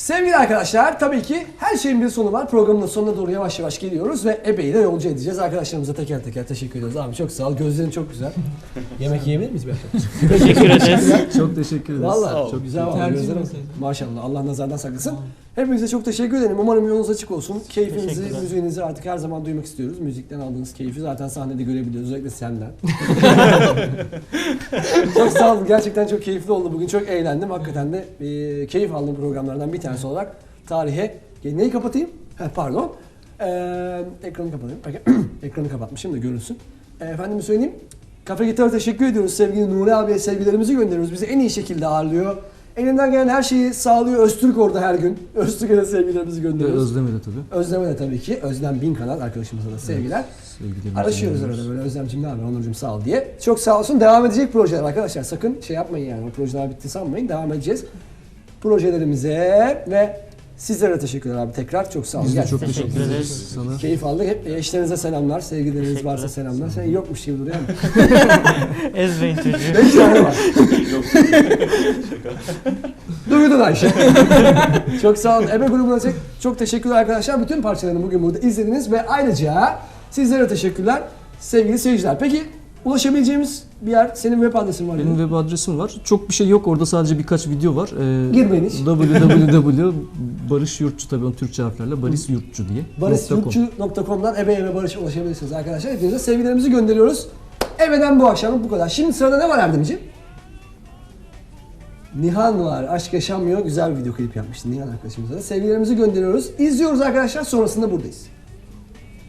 Sevgili arkadaşlar tabii ki her şeyin bir sonu var. Programın sonuna doğru yavaş yavaş geliyoruz ve ebeyi de yolcu edeceğiz. Arkadaşlarımıza teker teker teşekkür ediyoruz. Abi çok sağ ol. Gözlerin çok güzel. Yemek yiyebilir miyiz bir akşam? Teşekkür ederiz. Çok teşekkür ederiz. Valla Çok güzel var. Gözlerim. Maşallah Allah nazardan saklasın. Hepinize çok teşekkür ederim. Umarım yolunuz açık olsun. Keyfinizi, müziğinizi artık her zaman duymak istiyoruz. Müzikten aldığınız keyfi zaten sahnede görebiliyoruz. Özellikle senden. çok sağ olun. Gerçekten çok keyifli oldu bugün. Çok eğlendim. Hakikaten de e, keyif aldığım programlardan bir tanesi olarak tarihe... Neyi kapatayım? Heh, pardon. Ee, ekranı kapatayım. ekranı kapatmışım da görülsün. Ee, efendime söyleyeyim. Kafe Gitar'a teşekkür ediyoruz. Sevgili Nuri abiye sevgilerimizi gönderiyoruz. Bizi en iyi şekilde ağırlıyor. Elinden gelen her şeyi sağlıyor. Öztürk orada her gün. Öztürk'e de sevgilerimizi gönderiyoruz. Özlem'e de tabii. Özlem'e de tabii ki. Özlem Bin Kanal arkadaşımıza da sevgiler. Sevgilerimizi Araşıyoruz arada böyle Özlemciğim ne haber Onurcuğum sağ ol diye. Çok sağ olsun. Devam edecek projeler arkadaşlar. Sakın şey yapmayın yani. O projeler bitti sanmayın. Devam edeceğiz. Projelerimize ve sizlere teşekkürler abi tekrar. Çok sağ olun. Biz de Gerçekten çok teşekkür Teşekkür ederiz sana. Keyif aldık. Hep eşlerinize selamlar. Sevgileriniz varsa selamlar. Sen yokmuş gibi duruyor ama. Ezbeyin çocuğu. Beş tane var. Duydun Ayşe. çok sağ olun. Ebe grubuna çok, çok teşekkürler arkadaşlar. Bütün parçalarını bugün burada izlediniz ve ayrıca sizlere teşekkürler sevgili seyirciler. Peki ulaşabileceğimiz bir yer, senin web adresin var. Benim web adresim var. Çok bir şey yok orada sadece birkaç video var. Ee, Girmeyin hiç. www Barış Yurtçu tabii onu Türkçe harflerle Barış Yurtçu diye. Barışyurtçu.com'dan Ebe Ebe Barış'a ulaşabilirsiniz arkadaşlar. Hepinize sevgilerimizi gönderiyoruz. Ebe'den bu akşam bu kadar. Şimdi sırada ne var Erdemciğim? Nihan var. Aşk yaşanmıyor. Güzel bir video klip yapmıştı Nihan arkadaşımıza da. Sevgilerimizi gönderiyoruz. İzliyoruz arkadaşlar. Sonrasında buradayız.